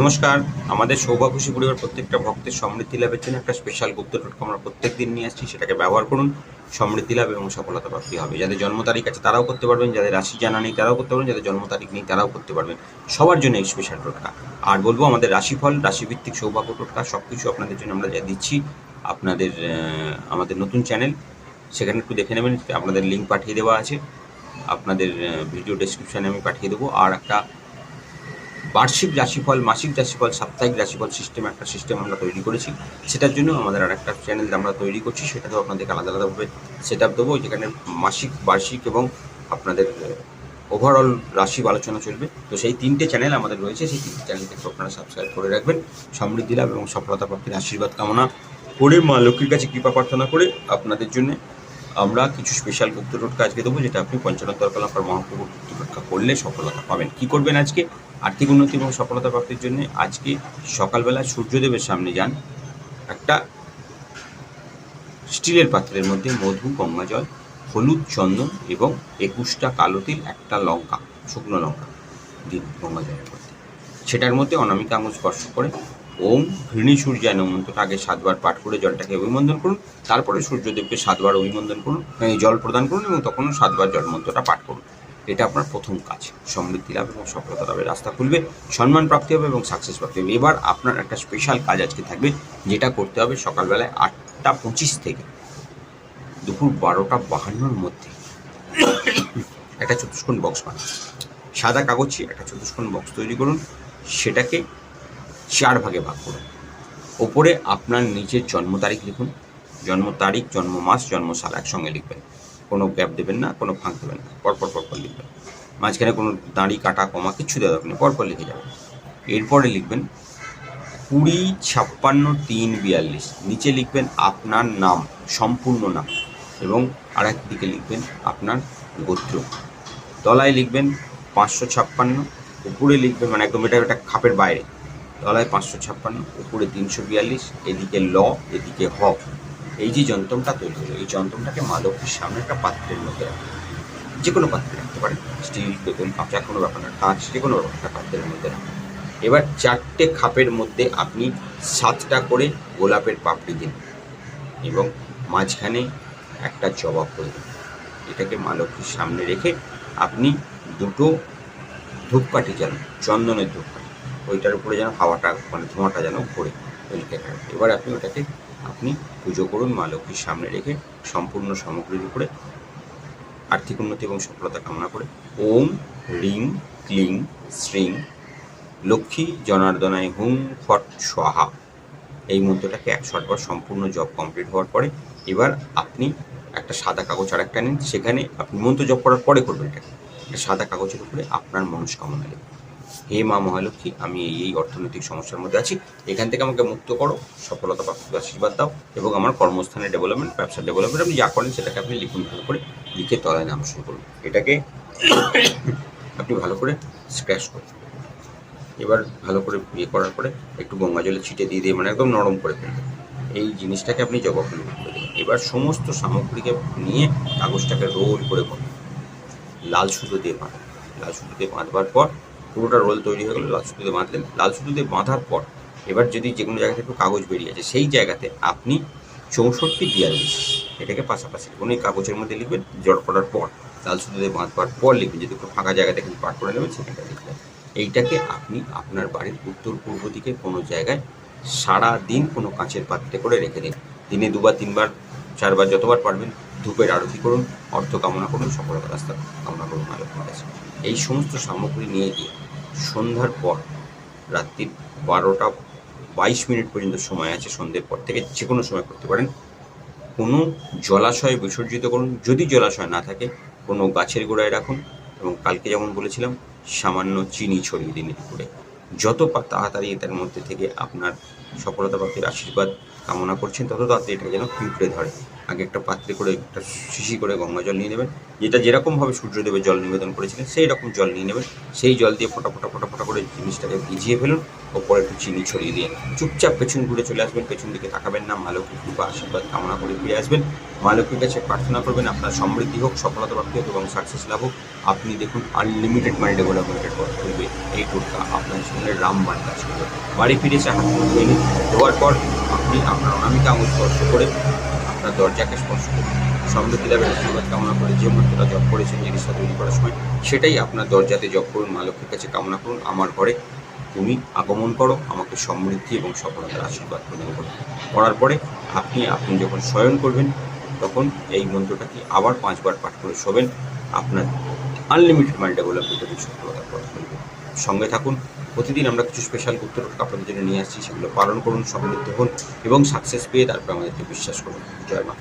নমস্কার। আমাদের সৌভাগ্যশী পরিবার প্রত্যেকটা ভক্তের সমৃদ্ধি লাভের জন্য একটা স্পেশাল গুপ্ত টোটকা আমরা প্রত্যেক দিন নিয়ে আসছি, সেটাকে ব্যবহার করুন। সমৃদ্ধি লাভ এবং সফলতা প্রাপ্তি হবে। যাদের জন্ম তারিখ আছে তারাও করতে পারবেন, যাদের রাশি জানা নেই তারাও করতে পারবেন, যাদের জন্ম তারিখ নেই তারাও করতে পারবেন। সবার জন্য এই স্পেশাল টোটকা। আর বলব আমাদের রাশিফল, রাশিভিত্তিক সৌভাগ্য টোটকা সব কিছু আপনাদের জন্য আমরা যা দিচ্ছি আপনাদের আমাদের নতুন চ্যানেল সেখানে একটু দেখে নেবেন, আপনাদের লিঙ্ক পাঠিয়ে দেওয়া আছে। আপনাদের ভিডিও ডেসক্রিপশানে আমি পাঠিয়ে দেবো। আর একটা বার্ষিক রাশিফল, মাসিক রাশিফল, সাপ্তাহিক রাশিফল সিস্টেম একটা সিস্টেম আমরা তৈরি করেছি। সেটার জন্য আমাদের আর একটা চ্যানেল আমরা তৈরি করছি, সেটাতেও আপনাদেরকে আলাদা আলাদাভাবে সেট আপ দেবো। যেখানে মাসিক, বার্ষিক এবং আপনাদের ওভারঅল রাশি আলোচনা চলবে। তো সেই তিনটে চ্যানেল আমাদের রয়েছে। সেই তিনটে চ্যানেলকে আপনারা সাবস্ক্রাইব করে রাখবেন। সমৃদ্ধি লাভ এবং সফলতা প্রাপ্তির আশীর্বাদ কামনা করে মা লক্ষ্মীর কাছে কৃপা প্রার্থনা করে আপনাদের জন্য আমরা কিছু স্পেশাল গুপ্ত টোটকা আজকে দেবো, যেটা আপনি পঞ্চানন তর্কলাপার মহাপ্রভু গুপ্ত টোটকা করলে সফলতা পাবেন। কি করবেন আজকে? আর্থিক উন্নতি এবং সফলতা প্রাপ্তির জন্য আজকে সকালবেলা সূর্যদেবের সামনে যান একটা স্টিলের পাত্রের মধ্যে মধু, গঙ্গা জল, হলুদ চন্দন এবং একুশটা কালো তিল, একটা লঙ্কা, শুকনো লঙ্কা দিন গঙ্গা জলের মধ্যে। সেটার মধ্যে অনামিকা আঙুল স্পর্শ করে ওম ঘৃণী সূর্যায়ন মন্ত্রটা আগে সাতবার পাঠ করে জলটাকে অভিমন্ডন করুন, তারপরে সূর্যদেবকে সাতবার অভিমন্ডন করুন জল প্রদান করুন এবং তখনও সাতবার জল মন্ত্রটা পাঠ করুন। এটা আপনার প্রথম কাজ, সমৃদ্ধি লাভ এবং সফলতা লাভের রাস্তা খুলবে, সম্মান প্রাপ্তি হবে এবং সাকসেস প্রাপ্তি হবে। এবার আপনার একটা স্পেশাল কাজ আজকে থাকবে, যেটা করতে হবে সকালবেলায় আটটা পঁচিশ থেকে দুপুর বারোটা বাহান্নর মধ্যে। একটা চতুষ্কোণ বক্স বানান। সাদা কাগজে একটা চতুষ্কোণ বক্স তৈরি করুন, সেটাকে চার ভাগে ভাগ করুন। ওপরে আপনার নিজের জন্ম তারিখ লিখুন, জন্ম তারিখ, জন্ম মাস, জন্ম সাল একসঙ্গে লিখবেন। কোনো গ্যাপ দেবেন না, কোনো ফাঁক দেবেন না, পরপর পরপর লিখবেন। মাঝখানে কোনো দাঁড়ি কাটা কমা কিছু দেওয়া দরকার নেই, পরপর লিখে যাবেন। এরপরে লিখবেন কুড়ি ছাপ্পান্ন তিন বিয়াল্লিশ। নিচে লিখবেন আপনার নাম, সম্পূর্ণ নাম এবং আরেক দিকে লিখবেন আপনার গোত্র। তলায় লিখবেন পাঁচশো ছাপ্পান্ন। উপরে লিখবেন মানে একদম এটা একটা খাপের বাইরে। তলায় পাঁচশো ছাপ্পান্ন, উপরে তিনশো বিয়াল্লিশ, এদিকে ল, এদিকে হ। এই যে যন্ত্রটা তৈরি হলো, এই যন্ত্রটাকে মা লক্ষ্মীর সামনে একটা পাত্রের মধ্যে রাখবেন যে কোনো পাত্রে রাখতে পারেন। স্টিল বেতন কাঁচা, কোনো ব্যাপার না, কাঁচ যে কোনো একটা পাত্রের মধ্যে রাখবেন এবার চারটে খাপের মধ্যে আপনি সাতটা করে গোলাপের পাপড়ি দিন এবং মাঝখানে একটা জবাব করে দিন। এটাকে মা লক্ষ্মীর সামনে রেখে আপনি দুটো ধূপকাঠি জ্বালান, চন্দনের ধূপকাঠি। ওইটার উপরে যেন হাওয়াটা মানে ধোঁয়াটা যেন ঘোরে ওইটাকে এবার আপনি ওটাকে, আপনি পুজো করুন মা লক্ষ্মীর সামনে রেখে সম্পূর্ণ সামগ্রীর উপরে আর্থিক উন্নতি এবং সফলতা কামনা করে ওম রিং ক্লিং, শ্রিং, লক্ষ্মী জনার্দনায় হুম ফট স্বাহা। এই মন্ত্রটাকে একশো আটবার সম্পূর্ণ জব কমপ্লিট হওয়ার পরে এবার আপনি একটা সাদা কাগজ আর একটা নিন, সেখানে আপনি মন্ত্র জব করার পরে করবেন একটা সাদা কাগজের উপরে আপনার মনস্কামনা লিখুন। হে মা মহালক্ষ্মী, আমি এই এই অর্থনৈতিক সমস্যার মধ্যে আছি। এখান থেকে আমাকে মুক্ত করো, সফলতা প্রাপ্তির আশীর্বাদ দাও এবং আমার কর্মস্থানের ডেভেলপমেন্ট ব্যবসার ডেভেলপমেন্ট আপনি যা করেন সেটাকে আপনি লিখুন ভালো করে, লিখে তলায় নাম শুরু করুন। এটাকে আপনি ভালো করে স্ক্র্যাচ করুন। এবার ভালো করে ইয়ে করার পরে একটু গঙ্গা জলে ছিটে দিয়ে দিয়ে মানে একদম নরম করে ফেলবেন। এই জিনিসটাকে আপনি জবাফুল করে দেবেন। এবার সমস্ত সামগ্রীকে নিয়ে কাগজটাকে রোল করে করুন লাল সুতো দিয়ে বাঁধুন। লাল সুতো দিয়ে বাঁধবার পর পুরোটা রোল তৈরি হয়ে গেলো লাল সুতো দিয়ে বাঁধলেন লাল সুতো দিয়ে বাঁধার পর এবার যদি যে কোনো জায়গা থেকে কাগজ বেরিয়ে আছে সেই জায়গাতে আপনি চৌষট্টি বিয়াল্লিশ এটাকে পাশাপাশি কোনো কাগজের মধ্যে লিখবেন, জড় করার পর, লাল সুতো দিয়ে বাঁধবার পর লিখবেন, যদি একটু ফাঁকা জায়গা থেকে পাঠ করে নেবেন, সেখানটা লিখবেন। এইটাকে আপনি আপনার বাড়ির উত্তর পূর্ব দিকে কোনো জায়গায় সারা দিন কোনো কাঁচের পাত্রে করে রেখে দিন। দিনে দুবার, তিনবার চারবার যতবার পারবেন ধূপের আরতি করুন, অর্থ কামনা করুন সফলতা রাস্তা কামনা করুন আলোকনাথ কাছে। এই সমস্ত সামগ্রী নিয়ে গিয়ে সন্ধ্যার পর রাত্রি বারোটা বাইশ মিনিট পর্যন্ত সময় আছে, সন্ধ্যের পর থেকে যে কোনো সময় করতে পারেন। কোনো জলাশয়ে বিসর্জিত করুন, যদি জলাশয় না থাকে, কোনো গাছের গোড়ায় রাখুন এবং কালকে যেমন বলেছিলাম, সামান্য চিনি ছড়িয়ে দিন উপরে যত তাড়াতাড়ি এটার মধ্যে থেকে আপনার সফলতা প্রাপ্তির আশীর্বাদ কামনা করছেন। তত তাড়াতাড়ি এটা যেন পিঁপড়ে ধরে। আগে একটা পাত্রে করে একটা শিশি করে গঙ্গা জল নিয়ে নেবেন। যেটা যেরকমভাবে সূর্যদেবের জল নিবেদন করেছিলেন, সেই রকম জল নিয়ে নেবেন। সেই জল দিয়ে ফোটা ফোটা ফোটা ফোটা করে জিনিসটাকে ভিজিয়ে ফেলুন, ওপরে একটু চিনি ছড়িয়ে দিয়ে চুপচাপ পেছন ঘুরে চলে আসবেন, পেছন দিকে তাকাবেন না। মা লক্ষ্মী কৃপা, আশীর্বাদ, কামনা করে ফিরে আসবেন। মা লক্ষ্মীর কাছে প্রার্থনা করবেন, আপনার সমৃদ্ধি হোক, সফলতা প্রাপ্তি হোক এবং সাকসেস লাভ হোক। আপনি দেখুন আনলিমিটেড মানি ডেভেলপমেন্টের পথ খুলবে এই টোটকা আপনার জীবনের রামবান কাজ করবে বাড়ি ফিরে চা হাত ধুয়ে নিন। পর আপনি আপনার অনামিকা আঙুল স্পর্শ করে আপনার দরজাকে স্পর্শ করুন সমৃদ্ধি লাভের আশীর্বাদ কামনা করে যে মন্ত্রটা জপ করেছেন জিনিসটা তৈরি করার সময়, সেটাই আপনার দরজাতে জপ করুন, মা লক্ষ্মীর কাছে কামনা করুন, আমার ঘরে তুমি আগমন করো, আমাকে সমৃদ্ধি এবং সফলতার আশীর্বাদ প্রদান করো। করার পরে আপনি আপনি যখন শয়ন করবেন, তখন এই মন্ত্রটাকে আবার পাঁচবার পাঠ করে শোবেন, আপনার আনলিমিটেড মাল্টা গোলাপ ভিতরে সফলতা প্রদান করবে সঙ্গে থাকুন। প্রতিদিন আমরা কিছু স্পেশাল গুপ্তর আপনাদের জন্য নিয়ে আসছি, সেগুলো পালন করুন, সমৃদ্ধ হন এবং সাকসেস পেয়ে তারপর আমাদেরকে বিশ্বাস করুন। জয় মা।